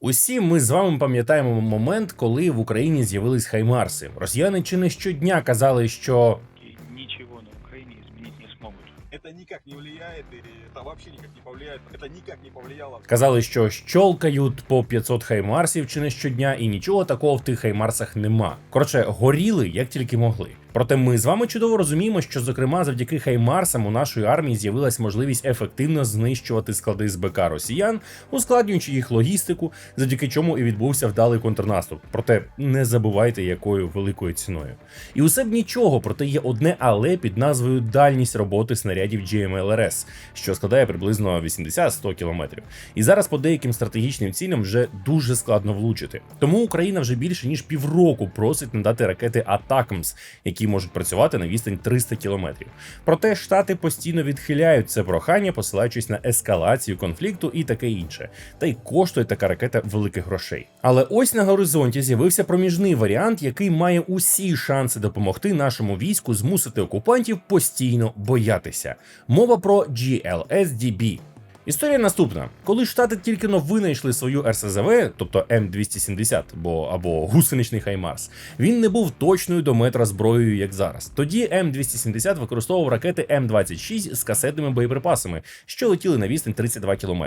Усі ми з вами пам'ятаємо момент, коли в Україні з'явились хаймарси. Росіяни чи не щодня казали, що и ничего на Украине изменить не смогут. это никак не влияет, и это вообще никак не повлияет. Это никак не повлияло. казали, що щолкають по 500 хаймарсів чи не щодня, і нічого такого в тих хаймарсах нема. Коротше, горіли як тільки могли. Проте ми з вами чудово розуміємо, що зокрема завдяки хаймарсам у нашої армії з'явилась можливість ефективно знищувати склади з БК росіян, ускладнюючи їх логістику, завдяки чому і відбувся вдалий контрнаступ. Проте не забувайте, якою великою ціною. І усе б нічого, проте є одне але під назвою дальність роботи снарядів GMLRS, що складає приблизно 80-100 кілометрів. І зараз по деяким стратегічним цілям вже дуже складно влучити. Тому Україна вже більше ніж півроку просить надати ракети Атакмс, які можуть працювати на відстань 300 кілометрів. Проте штати постійно відхиляють це прохання, посилаючись на ескалацію конфлікту і таке інше. Та й коштує така ракета великих грошей. Але ось на горизонті з'явився проміжний варіант, який має усі шанси допомогти нашому війську змусити окупантів постійно боятися. Мова про GLSDB. Історія наступна: коли штати тільки но винайшли свою РСЗВ, тобто М270 бо або гусеничний Хаймарс, він не був точною до метра зброєю, як зараз. Тоді М270 використовував ракети М26 з касетними боєприпасами, що летіли на відстань 32 км.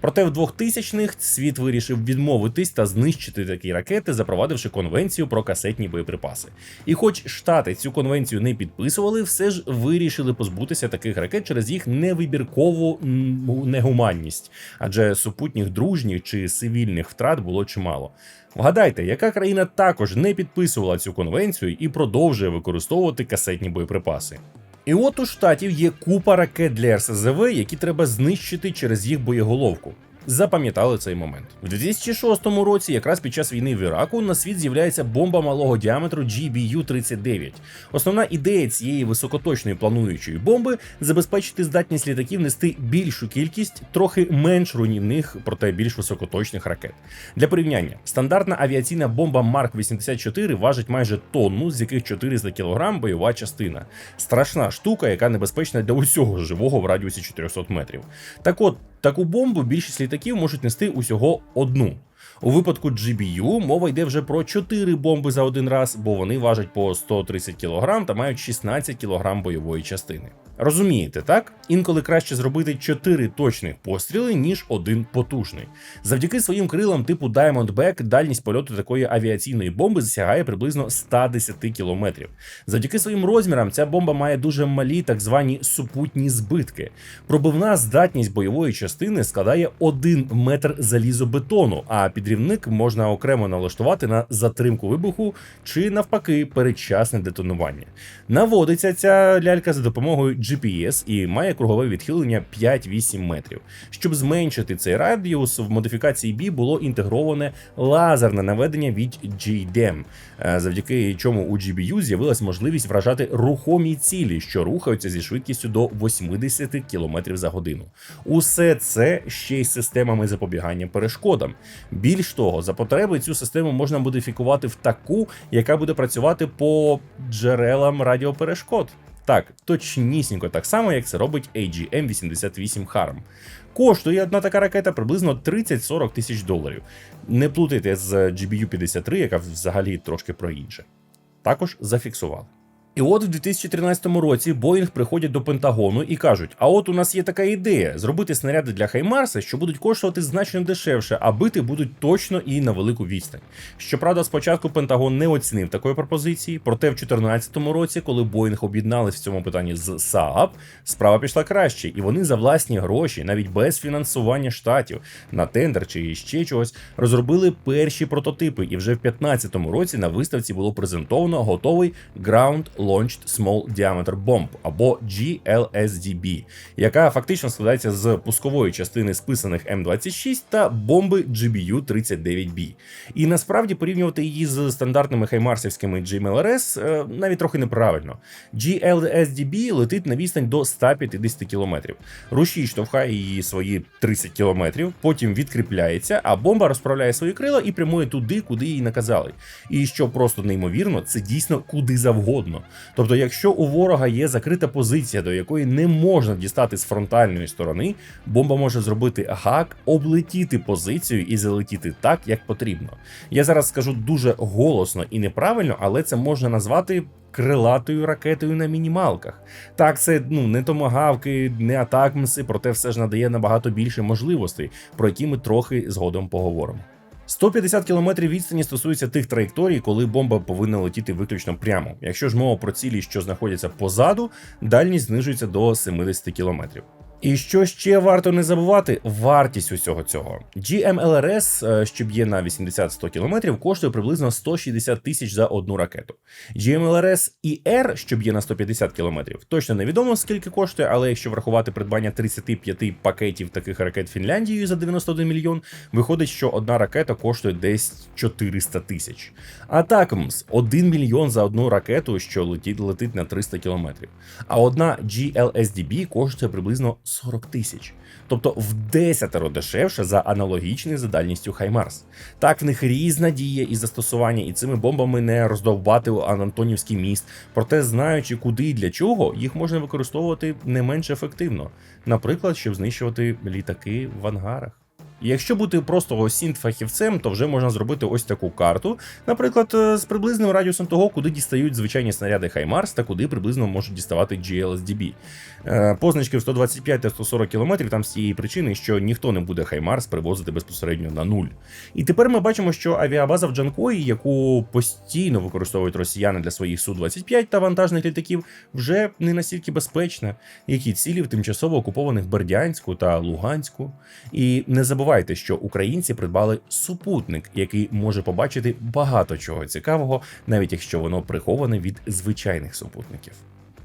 Проте в 2000-х світ вирішив відмовитись та знищити такі ракети, запровадивши конвенцію про касетні боєприпаси. І хоч штати цю конвенцію не підписували, все ж вирішили позбутися таких ракет через їх невибіркову негуманність, адже супутніх дружніх чи цивільних втрат було чимало. Вгадайте, яка країна також не підписувала цю конвенцію і продовжує використовувати касетні боєприпаси. І от у штатів є купа ракет для РСЗВ, які треба знищити через їх боєголовку. Запам'ятали цей момент. В 2006 році, якраз під час війни в Іраку, на світ з'являється бомба малого діаметру GBU-39. Основна ідея цієї високоточної плануючої бомби забезпечити здатність літаків нести більшу кількість трохи менш руйнівних, проте більш високоточних ракет. Для порівняння, стандартна авіаційна бомба Марк 84 важить майже тонну, з яких 400 кг бойова частина. Страшна штука, яка небезпечна для усього живого в радіусі 400 метрів. Так от, таку бомбу більшість літаків можуть нести усього одну. У випадку GBU мова йде вже про 4 бомби за один раз, бо вони важать по 130 кг та мають 16 кг бойової частини. Розумієте, так? Інколи краще зробити 4 точних постріли, ніж один потужний. Завдяки своїм крилам типу Diamondback дальність польоту такої авіаційної бомби засягає приблизно 110 км. Завдяки своїм розмірам ця бомба має дуже малі так звані супутні збитки. Пробивна здатність бойової частини складає 1 метр залізобетону, а підрівник можна окремо налаштувати на затримку вибуху чи навпаки передчасне детонування. Наводиться ця лялька за допомогою GPS і має кругове відхилення 5-8 метрів. Щоб зменшити цей радіус, в модифікації B було інтегроване лазерне наведення від GDEM, е, завдяки чому у GBU з'явилась можливість вражати рухомі цілі, що рухаються зі швидкістю до 80 км за годину. Усе це ще й системами запобігання перешкодам. Більш того, за потреби цю систему можна модифікувати в таку, яка буде працювати по джерелам радіоперешкод. Так, точнісінько так само, як це робить AGM-88 Harm. Коштує одна така ракета приблизно 30-40 тисяч доларів. Не плутайте з GBU-53, яка взагалі трошки про інше. Також зафіксували. І от в 2013 році Боїнг приходять до Пентагону і кажуть: а от у нас є така ідея зробити снаряди для Хаймарса, що будуть коштувати значно дешевше, а бити будуть точно і на велику відстань. Щоправда, спочатку Пентагон не оцінив такої пропозиції, проте в 2014 році, коли Боїнг об'єднались в цьому питанні з Saab, справа пішла краще, і вони за власні гроші, навіть без фінансування штатів, на тендер чи ще чогось, розробили перші прототипи. І вже в 2015 році на виставці було презентовано готовий Ground Launched Small Diameter Bomb або GLSDB, яка фактично складається з пускової частини списаних М26 та бомби GBU-39B. І насправді порівнювати її з стандартними хаймарсівськими GMLRS е, навіть трохи неправильно. GLSDB летить на відстань до 150 км. Рушій штовхає її свої 30 км, потім відкріпляється, а бомба розправляє свої крила і прямує туди, куди їй наказали. І що просто неймовірно, це дійсно куди завгодно. Тобто, якщо у ворога є закрита позиція, до якої не можна дістати з фронтальної сторони, бомба може зробити гак, облетіти позицію і залетіти так, як потрібно. Я зараз скажу дуже голосно і неправильно, але це можна назвати. Крилатою ракетою на мінімалках. Так, це ну не томагавки, не атакмси, проте все ж надає набагато більше можливостей, про які ми трохи згодом поговоримо. 150 км відстані стосується тих траєкторій, коли бомба повинна летіти виключно прямо. Якщо ж мова про цілі, що знаходяться позаду, дальність знижується до 70 км. І що ще варто не забувати, вартість усього цього. GMLRS, е, що б'є на 80-100 км, коштує приблизно 160 тисяч за одну ракету. GMLRS ER, що б'є на 150 км, точно невідомо скільки коштує, але якщо врахувати придбання 35 пакетів таких ракет Фінляндією за 91 мільйон, виходить, що одна ракета коштує десь 400 тисяч. Атакмс 1 мільйон за одну ракету, що летить, летить на 300 км. А одна GLSDB коштує приблизно 40 тисяч. Тобто в десятеро дешевше за аналогічний за дальністю Хаймарс. Так, в них різна дія і застосування, і цими бомбами не роздовбати Антонівський міст. Проте, знаючи куди і для чого, їх можна використовувати не менш ефективно. Наприклад, щоб знищувати літаки в ангарах. Якщо бути просто осінт фахівцем, то вже можна зробити ось таку карту, наприклад, е, з приблизним радіусом того, куди дістають звичайні снаряди Хаймарс та куди приблизно можуть діставати GLSDB. Е, Позначки в 125 та 140 км там з тієї причини, що ніхто не буде Хаймарс привозити безпосередньо на нуль. І тепер ми бачимо, що авіабаза в Джанкої, яку постійно використовують росіяни для своїх Су-25 та вантажних літаків, вже не настільки безпечна, як і цілі в тимчасово окупованих Бердянську та Луганську. І не забувайте, що українці придбали супутник, який може побачити багато чого цікавого, навіть якщо воно приховане від звичайних супутників.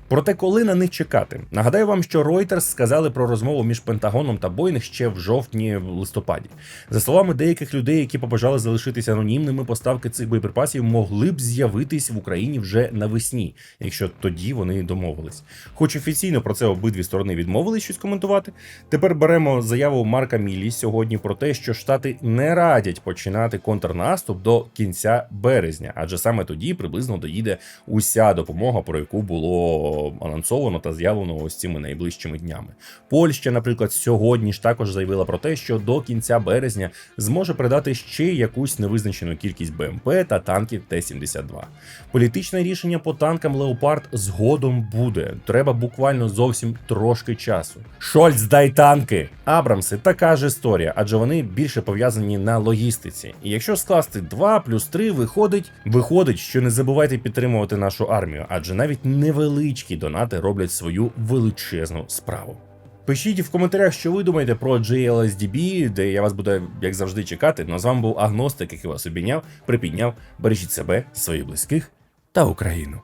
Проте, коли на них чекати, нагадаю вам, що Reuters сказали про розмову між Пентагоном та Бойних ще в жовтні в листопаді. За словами деяких людей, які побажали залишитися анонімними, поставки цих боєприпасів могли б з'явитись в Україні вже навесні, якщо тоді вони домовились. Хоч офіційно про це обидві сторони відмовились щось коментувати. Тепер беремо заяву Марка Мілі сьогодні про те, що штати не радять починати контрнаступ до кінця березня, адже саме тоді приблизно доїде уся допомога, про яку було анонсовано та з'явлено ось цими найближчими днями. Польща, наприклад, сьогодні ж також заявила про те, що до кінця березня зможе передати ще якусь невизначену кількість БМП та танків Т-72. Політичне рішення по танкам Леопард згодом буде. Треба буквально зовсім трошки часу. Шольц, дай танки! Абрамси така ж історія, адже вони більше пов'язані на логістиці. І якщо скласти 2 плюс 3, виходить, виходить, що не забувайте підтримувати нашу армію, адже навіть невеличкі донати роблять свою величезну справу. Пишіть в коментарях, що ви думаєте про JLSDB, де я вас буду, як завжди, чекати. Ну з вами був агностик, який вас обійняв, припідняв. Бережіть себе, своїх близьких та Україну.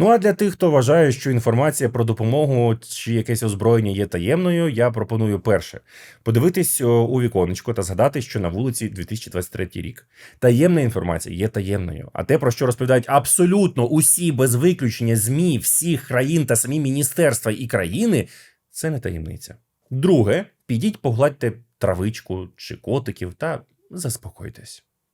Ну а для тих, хто вважає, що інформація про допомогу чи якесь озброєння є таємною, я пропоную перше подивитись у віконечко та згадати, що на вулиці 2023 рік. Таємна інформація є таємною. А те, про що розповідають абсолютно усі без виключення ЗМІ всіх країн та самі міністерства і країни, це не таємниця. Друге, підіть погладьте травичку чи котиків та заспокойтесь.